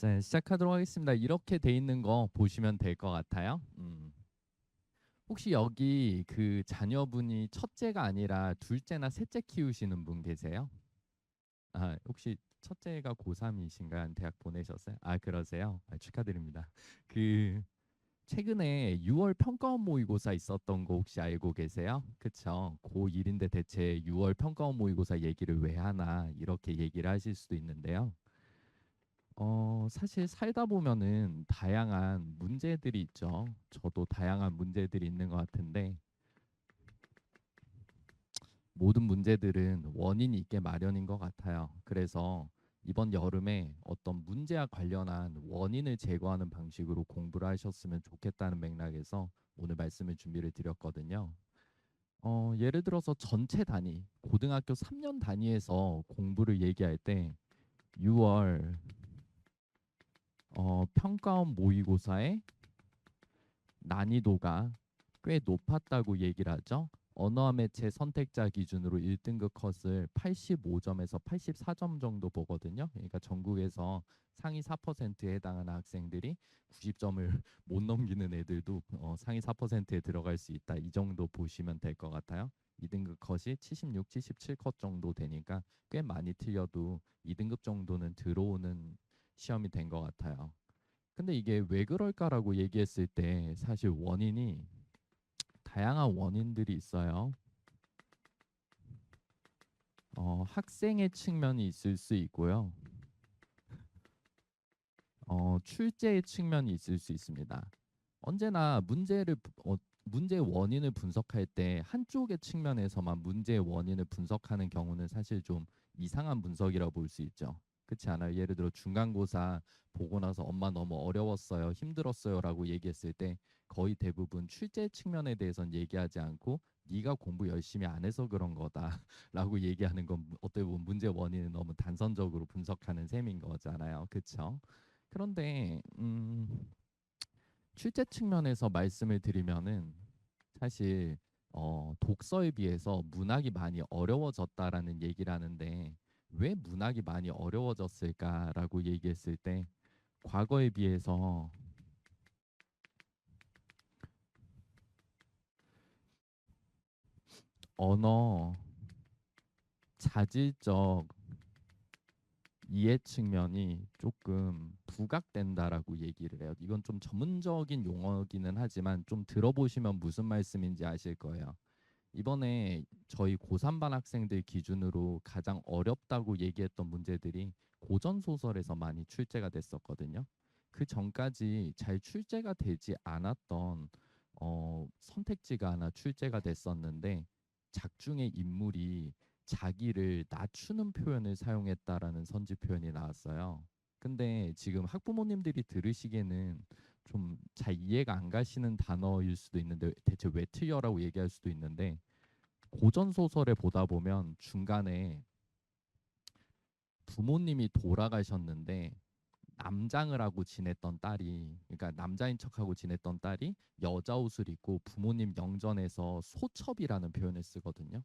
자, 시작하도록 하겠습니다. 이렇게 돼 있는 거 보시면 될 것 같아요. 음. 혹시 여기 그 자녀분이 첫째가 아니라 둘째나 셋째 키우시는 분 계세요? 아, 혹시 첫째가 고3이신가요? 대학 보내셨어요? 아, 그러세요? 아, 축하드립니다. 그 최근에 6월 평가원 모의고사 있었던 거 혹시 알고 계세요? 그쵸? 고1인데 대체 6월 평가원 모의고사 얘기를 왜 하나 이렇게 얘기를 하실 수도 있는데요. 어, 사실 살다 보면은 다양한 문제들이 있죠. 저도 다양한 문제들이 있는 것 같은데 모든 문제들은 원인이 있게 마련인 것 같아요. 그래서 이번 여름에 어떤 문제와 관련한 원인을 제거하는 방식으로 공부를 하셨으면 좋겠다는 맥락에서 오늘 말씀을 준비를 드렸거든요. 어, 예를 들어서 전체 단위, 고등학교 3년 단위에서 공부를 얘기할 때 6월 어, 평가원 모의고사의 난이도가 꽤 높았다고 얘기를 하죠. 언어와 매체 선택자 기준으로 1등급 컷을 85점에서 84점 정도 보거든요. 그러니까 전국에서 상위 4%에 해당하는 학생들이 90점을 못 넘기는 애들도 어, 상위 4%에 들어갈 수 있다. 이 정도 보시면 될 것 같아요. 2등급 컷이 76, 77컷 정도 되니까 꽤 많이 틀려도 2등급 정도는 들어오는 시험이 된 것 같아요. 근데 이게 왜 그럴까라고 얘기했을 때 사실 원인이 다양한 원인들이 있어요. 어, 학생의 측면이 있을 수 있고요. 어, 출제의 측면이 있을 수 있습니다. 언제나 문제를 어, 문제의 원인을 분석할 때 한쪽의 측면에서만 문제의 원인을 분석하는 경우는 사실 좀 이상한 분석이라고 볼 수 있죠. 그렇지 않아요? 예를 들어 중간고사 보고 나서 엄마 너무 어려웠어요, 힘들었어요라고 얘기했을 때 거의 대부분 출제 측면에 대해서는 얘기하지 않고 네가 공부 열심히 안 해서 그런 거다라고 얘기하는 건 어떻게 보면 문제 원인을 너무 단선적으로 분석하는 셈인 거잖아요, 그렇죠? 그런데 음, 출제 측면에서 말씀을 드리면은 사실 어, 독서에 비해서 문학이 많이 어려워졌다라는 얘기를 하는데 왜 문학이 많이 어려워졌을까라고 얘기했을 때 과거에 비해서 언어 자질적 이해 측면이 조금 부각된다라고 얘기를 해요. 이건 좀 전문적인 용어기는 하지만 좀 들어보시면 무슨 말씀인지 아실 거예요. 이번에 저희 고3반 학생들 기준으로 가장 어렵다고 얘기했던 문제들이 고전 소설에서 많이 출제가 됐었거든요. 그 전까지 잘 출제가 되지 않았던 어, 선택지가 하나 출제가 됐었는데 작중의 인물이 자기를 낮추는 표현을 사용했다라는 선지 표현이 나왔어요. 근데 지금 학부모님들이 들으시기에는 좀 잘 이해가 안 가시는 단어일 수도 있는데 대체 왜 틀려라고 얘기할 수도 있는데 고전 소설에 보다 보면 중간에 부모님이 돌아가셨는데 남장을 하고 지냈던 딸이 그러니까 남자인 척하고 지냈던 딸이 여자 옷을 입고 부모님 영전에서 소첩이라는 표현을 쓰거든요.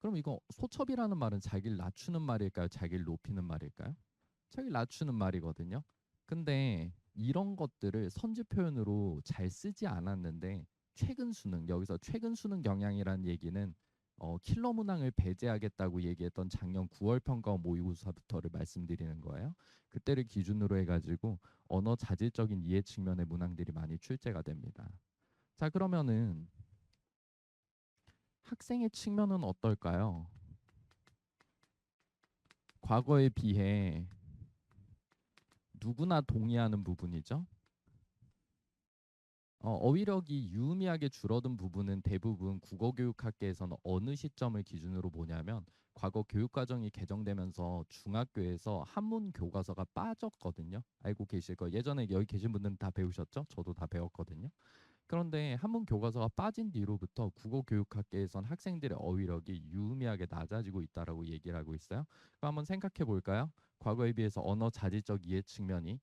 그럼 이거 소첩이라는 말은 자기를 낮추는 말일까요? 자기를 높이는 말일까요? 자기를 낮추는 말이거든요. 근데 이런 것들을 선지 표현으로 잘 쓰지 않았는데 최근 수능 여기서 최근 수능 경향이라는 얘기는 어, 킬러 문항을 배제하겠다고 얘기했던 작년 9월 평가 모의고사부터를 말씀드리는 거예요. 그때를 기준으로 해가지고 언어 자질적인 이해 측면의 문항들이 많이 출제가 됩니다. 자 그러면은 학생의 측면은 어떨까요? 과거에 비해 누구나 동의하는 부분이죠. 어, 어휘력이 유의미하게 줄어든 부분은 대부분 국어교육학계에서는 어느 시점을 기준으로 보냐면 과거 교육과정이 개정되면서 중학교에서 한문 교과서가 빠졌거든요. 알고 계실 거예요. 예전에 여기 계신 분들은 다 배우셨죠? 저도 다 배웠거든요. 그런데 한문 교과서가 빠진 뒤로부터 국어교육학계에선 학생들의 어휘력이 유의미하게 낮아지고 있다라고 얘기를 하고 있어요. 그럼 한번 생각해 볼까요? 과거에 비해서 언어 자질적 이해 측면이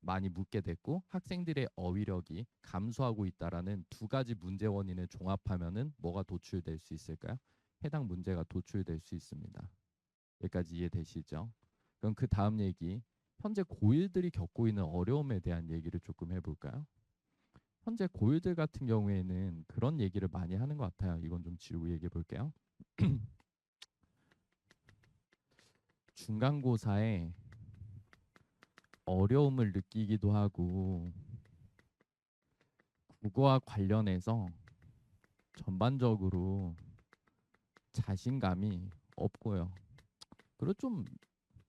많이 묻게 됐고 학생들의 어휘력이 감소하고 있다라는 두 가지 문제 원인을 종합하면은 뭐가 도출될 수 있을까요? 해당 문제가 도출될 수 있습니다. 여기까지 이해되시죠? 그럼 그 다음 얘기 현재 고1들이 겪고 있는 어려움에 대한 얘기를 조금 해볼까요? 현재 고1들 같은 경우에는 그런 얘기를 많이 하는 것 같아요. 이건 좀 지우고 얘기해 볼게요. 중간고사에 어려움을 느끼기도 하고 국어와 관련해서 전반적으로 자신감이 없고요. 그리고 좀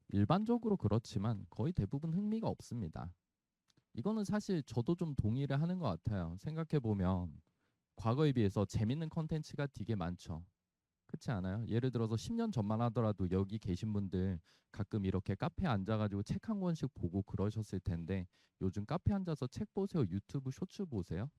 일반적으로 그렇지만 거의 대부분 흥미가 없습니다. 이거는 사실 저도 좀 동의를 하는 것 같아요. 생각해 보면 과거에 비해서 재밌는 컨텐츠가 되게 많죠. 그렇지 않아요? 예를 들어서 10년 전만 하더라도 여기 계신 분들 가끔 이렇게 카페에 앉아가지고 책 한 권씩 보고 그러셨을 텐데 요즘 카페 앉아서 책 보세요, 유튜브 쇼츠 보세요.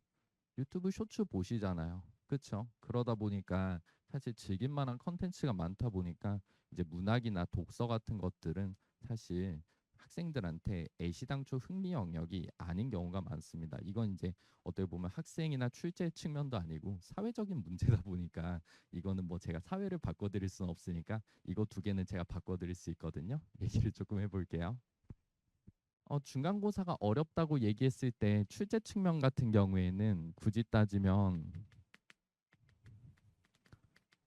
유튜브 쇼츠 보시잖아요. 그렇죠? 그러다 보니까 사실 즐길 만한 컨텐츠가 많다 보니까 이제 문학이나 독서 같은 것들은 사실 학생들한테 애시당초 흥미 영역이 아닌 경우가 많습니다. 이건 이제 어떻게 보면 학생이나 출제 측면도 아니고 사회적인 문제다 보니까 이거는 뭐 제가 사회를 바꿔드릴 수는 없으니까 이거 두 개는 제가 바꿔드릴 수 있거든요. 얘기를 조금 해볼게요. 어, 중간고사가 어렵다고 얘기했을 때 출제 측면 같은 경우에는 굳이 따지면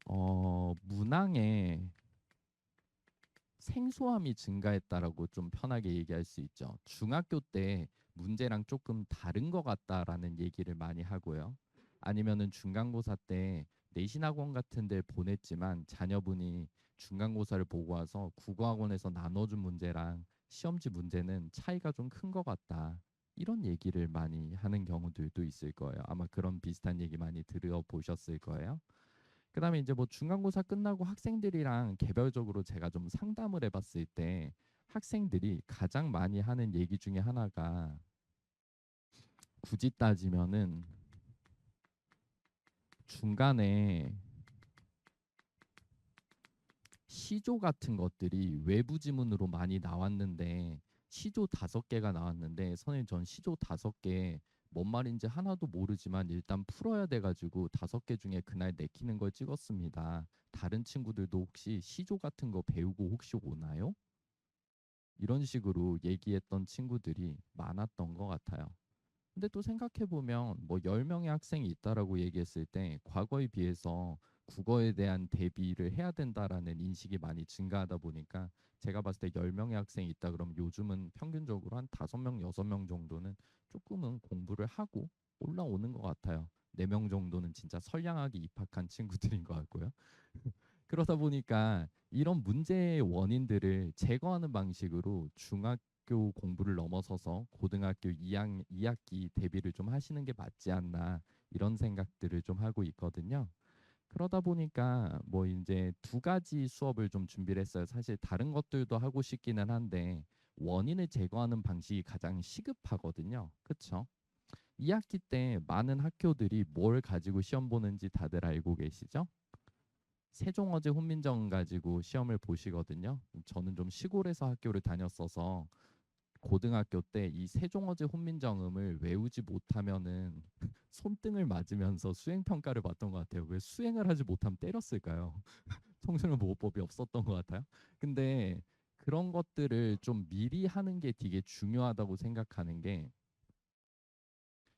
어, 문항에 생소함이 증가했다라고 좀 편하게 얘기할 수 있죠. 중학교 때 문제랑 조금 다른 것 같다라는 얘기를 많이 하고요. 아니면은 중간고사 때 내신학원 같은 데 보냈지만 자녀분이 중간고사를 보고 와서 국어학원에서 나눠준 문제랑 시험지 문제는 차이가 좀 큰 것 같다. 이런 얘기를 많이 하는 경우들도 있을 거예요. 아마 그런 비슷한 얘기 많이 들어보셨을 거예요. 그다음에 이제 뭐 중간고사 끝나고 학생들이랑 개별적으로 제가 좀 상담을 해봤을 때 학생들이 가장 많이 하는 얘기 중에 하나가 굳이 따지면은 중간에 시조 같은 것들이 외부 지문으로 많이 나왔는데 시조 다섯 개가 나왔는데 선생님 전 시조 다섯 개 뭔 말인지 하나도 모르지만 일단 풀어야 돼가지고 다섯 개 중에 그날 내키는 걸 찍었습니다. 다른 친구들도 혹시 시조 같은 거 배우고 혹시 오나요? 이런 식으로 얘기했던 친구들이 많았던 것 같아요. 근데 또 생각해 보면 뭐 10명의 학생이 있다라고 얘기했을 때 과거에 비해서 국어에 대한 대비를 해야 된다라는 인식이 많이 증가하다 보니까 제가 봤을 때 10명의 학생이 있다 그러면 요즘은 평균적으로 한 5명, 6명 정도는 조금은 공부를 하고 올라오는 것 같아요. 4명 정도는 진짜 선량하게 입학한 친구들인 것 같고요. 그러다 보니까 이런 문제의 원인들을 제거하는 방식으로 중학교 공부를 넘어서서 고등학교 2학, 2학기 대비를 좀 하시는 게 맞지 않나 이런 생각들을 좀 하고 있거든요. 그러다 보니까 뭐 이제 두 가지 수업을 좀 준비를 했어요. 사실 다른 것들도 하고 싶기는 한데 원인을 제거하는 방식이 가장 시급하거든요. 그렇죠? 2학기 때 많은 학교들이 뭘 가지고 시험 보는지 다들 알고 계시죠? 세종어제 훈민정 가지고 시험을 보시거든요. 저는 좀 시골에서 학교를 다녔어서 고등학교 때 이 세종어제 훈민정음을 외우지 못하면은 손등을 맞으면서 수행 평가를 받던 것 같아요. 왜 수행을 하지 못하면 때렸을까요? 청소년 보호법이 없었던 것 같아요. 근데 그런 것들을 좀 미리 하는 게 되게 중요하다고 생각하는 게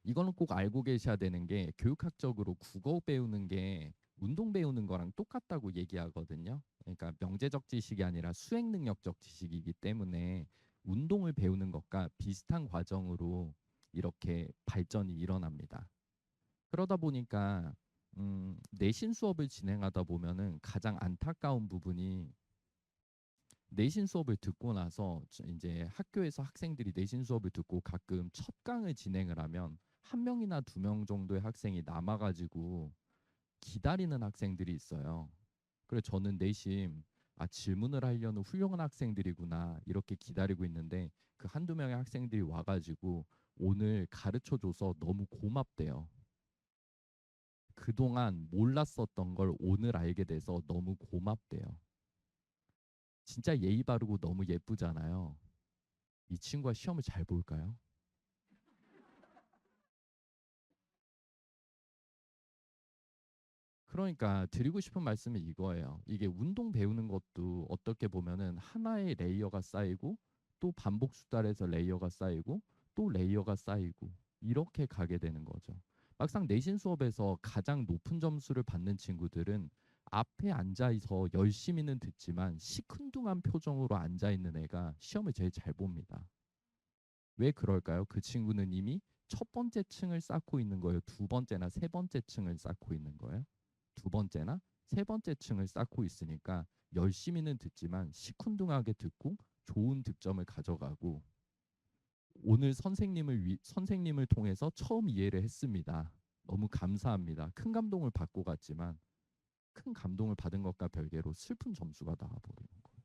이거는 꼭 알고 계셔야 되는 게 교육학적으로 국어 배우는 게 운동 배우는 거랑 똑같다고 얘기하거든요. 그러니까 명제적 지식이 아니라 수행 능력적 지식이기 때문에 운동을 배우는 것과 비슷한 과정으로 이렇게 발전이 일어납니다. 그러다 보니까 음, 내신 수업을 진행하다 보면은 가장 안타까운 부분이 내신 수업을 듣고 나서 이제 학교에서 학생들이 내신 수업을 듣고 가끔 첫 강을 진행을 하면 한 명이나 두 명 정도의 학생이 남아가지고 기다리는 학생들이 있어요. 그래서 저는 내심 아 질문을 하려는 훌륭한 학생들이구나 이렇게 기다리고 있는데 그 한두 명의 학생들이 와가지고 오늘 가르쳐 줘서 너무 고맙대요. 그동안 몰랐었던 걸 오늘 알게 돼서 너무 고맙대요. 진짜 예의 바르고 너무 예쁘잖아요. 이 친구가 시험을 잘 볼까요? 그러니까 드리고 싶은 말씀이 이거예요. 이게 운동 배우는 것도 어떻게 보면은 하나의 레이어가 쌓이고 또 반복 수달에서 레이어가 쌓이고 또 레이어가 쌓이고 이렇게 가게 되는 거죠. 막상 내신 수업에서 가장 높은 점수를 받는 친구들은 앞에 앉아서 열심히는 듣지만 시큰둥한 표정으로 앉아 있는 애가 시험을 제일 잘 봅니다. 왜 그럴까요? 그 친구는 이미 첫 번째 층을 쌓고 있는 거예요. 두 번째나 세 번째 층을 쌓고 있는 거예요. 두 번째나 세 번째 층을 쌓고 있으니까 열심히는 듣지만 시큰둥하게 듣고 좋은 득점을 가져가고 오늘 선생님을 위, 선생님을 통해서 처음 이해를 했습니다. 너무 감사합니다. 큰 감동을 받고 갔지만 큰 감동을 받은 것과 별개로 슬픈 점수가 나와버리는 거예요.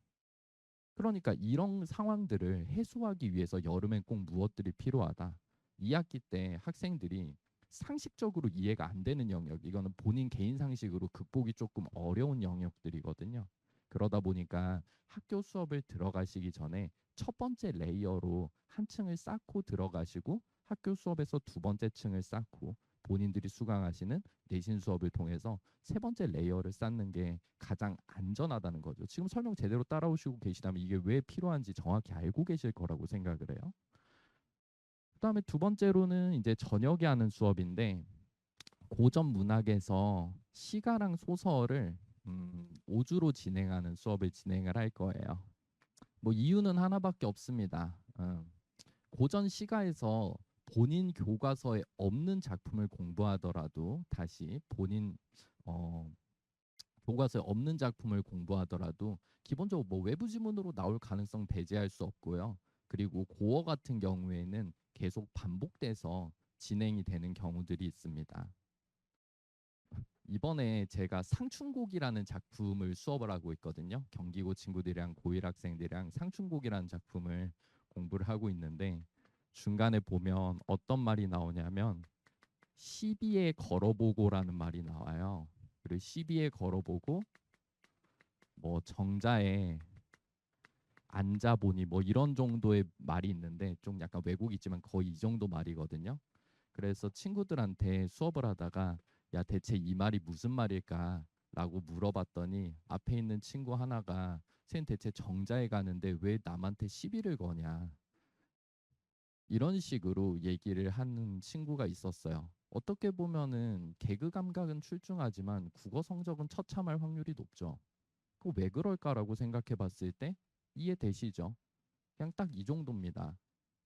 그러니까 이런 상황들을 해소하기 위해서 여름엔 꼭 무엇들이 필요하다. 2학기 때 학생들이 상식적으로 이해가 안 되는 영역, 이거는 본인 개인 상식으로 극복이 조금 어려운 영역들이거든요. 그러다 보니까 학교 수업을 들어가시기 전에 첫 번째 레이어로 한 층을 쌓고 들어가시고 학교 수업에서 두 번째 층을 쌓고 본인들이 수강하시는 내신 수업을 통해서 세 번째 레이어를 쌓는 게 가장 안전하다는 거죠. 지금 설명 제대로 따라오시고 계시다면 이게 왜 필요한지 정확히 알고 계실 거라고 생각을 해요. 그다음에 두 번째로는 이제 저녁에 하는 수업인데 고전 문학에서 시가랑 소설을 음, 5주로 진행하는 수업을 진행을 할 거예요. 뭐 이유는 하나밖에 없습니다. 음, 고전 시가에서 본인 교과서에 없는 작품을 공부하더라도 다시 본인 어, 교과서에 없는 작품을 공부하더라도 기본적으로 뭐 외부 지문으로 나올 가능성 배제할 수 없고요. 그리고 고어 같은 경우에는 계속 반복돼서 진행이 되는 경우들이 있습니다. 이번에 제가 상춘곡이라는 작품을 수업을 하고 있거든요. 경기고 친구들이랑 고1 학생들이랑 상춘곡이라는 작품을 공부를 하고 있는데 중간에 보면 어떤 말이 나오냐면 시비에 걸어보고라는 말이 나와요. 그리고 시비에 걸어보고 뭐 정자에 앉아보니 뭐 이런 정도의 말이 있는데 좀 약간 왜곡이지만 거의 이 정도 말이거든요. 그래서 친구들한테 수업을 하다가 야 대체 이 말이 무슨 말일까? 라고 물어봤더니 앞에 있는 친구 하나가 쟤는 대체 정자에 가는데 왜 남한테 시비를 거냐 이런 식으로 얘기를 하는 친구가 있었어요. 어떻게 보면은 개그 감각은 출중하지만 국어 성적은 처참할 확률이 높죠. 그 왜 그럴까라고 생각해 봤을 때 이해되시죠? 그냥 딱 이 정도입니다.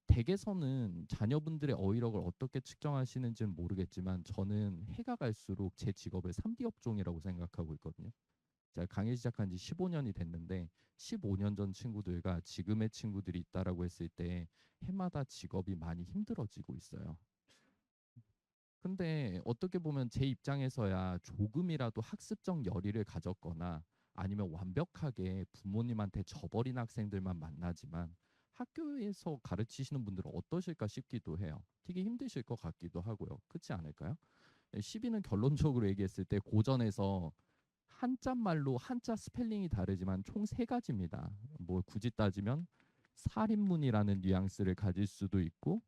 댁에서는 자녀분들의 어휘력을 어떻게 측정하시는지는 모르겠지만 저는 해가 갈수록 제 직업을 3D 업종이라고 생각하고 있거든요. 제가 강의 시작한 지 15년이 됐는데 15년 전 친구들과 지금의 친구들이 있다라고 했을 때 해마다 직업이 많이 힘들어지고 있어요. 근데 어떻게 보면 제 입장에서야 조금이라도 학습적 열의를 가졌거나 아니면 완벽하게 부모님한테 져버린 학생들만 만나지만 학교에서 가르치시는 분들은 어떠실까 싶기도 해요. 되게 힘드실 것 같기도 하고요. 그렇지 않을까요? 시비는 결론적으로 얘기했을 때 고전에서 한자 말로 한자 스펠링이 다르지만 총 세 가지입니다. 뭐 굳이 따지면 살인문이라는 뉘앙스를 가질 수도 있고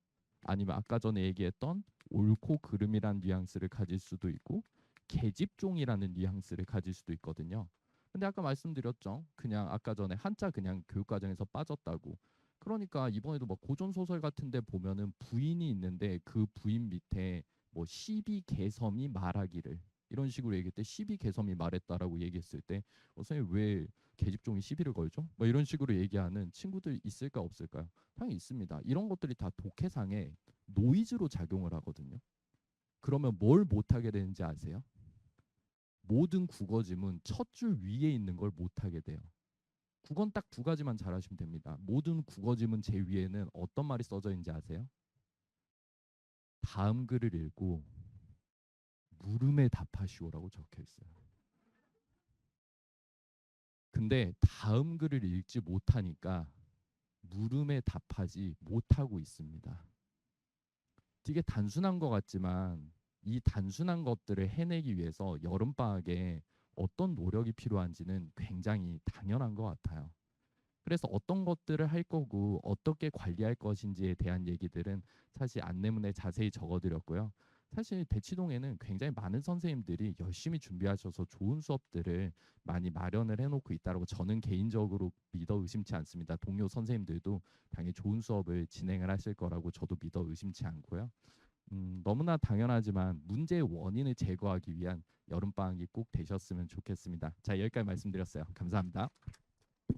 아니면 아까 전에 얘기했던 옳고 그름이란 뉘앙스를 가질 수도 있고 계집종이라는 뉘앙스를 가질 수도 있거든요. 근데 아까 말씀드렸죠. 그냥 아까 전에 한자 그냥 교육과정에서 빠졌다고. 그러니까 이번에도 뭐 고전 소설 같은데 보면은 부인이 있는데 그 부인 밑에 뭐 시비 개섬이 말하기를 이런 식으로 얘기할 때 시비 개섬이 말했다라고 얘기했을 때 어, 선생님 왜 계집종이 시비를 걸죠? 뭐 이런 식으로 얘기하는 친구들 있을까 없을까요? 당연히 있습니다. 이런 것들이 다 독해상에 노이즈로 작용을 하거든요. 그러면 뭘 못하게 되는지 아세요? 모든 국어지문 첫 줄 위에 있는 걸 못하게 돼요. 국어는 딱 두 가지만 잘하시면 됩니다. 모든 국어지문 제 위에는 어떤 말이 써져 있는지 아세요? 다음 글을 읽고 물음에 답하시오라고 적혀 있어요. 근데 다음 글을 읽지 못하니까 물음에 답하지 못하고 있습니다. 되게 단순한 것 같지만 이 단순한 것들을 해내기 위해서 여름방학에 어떤 노력이 필요한지는 굉장히 당연한 것 같아요. 그래서 어떤 것들을 할 거고 어떻게 관리할 것인지에 대한 얘기들은 사실 안내문에 자세히 적어드렸고요. 사실 대치동에는 굉장히 많은 선생님들이 열심히 준비하셔서 좋은 수업들을 많이 마련을 해놓고 있다고 저는 개인적으로 믿어 의심치 않습니다. 동료 선생님들도 당연히 좋은 수업을 진행을 하실 거라고 저도 믿어 의심치 않고요. 음, 너무나 당연하지만 문제의 원인을 제거하기 위한 여름방학이 꼭 되셨으면 좋겠습니다. 자 여기까지 말씀드렸어요. 감사합니다.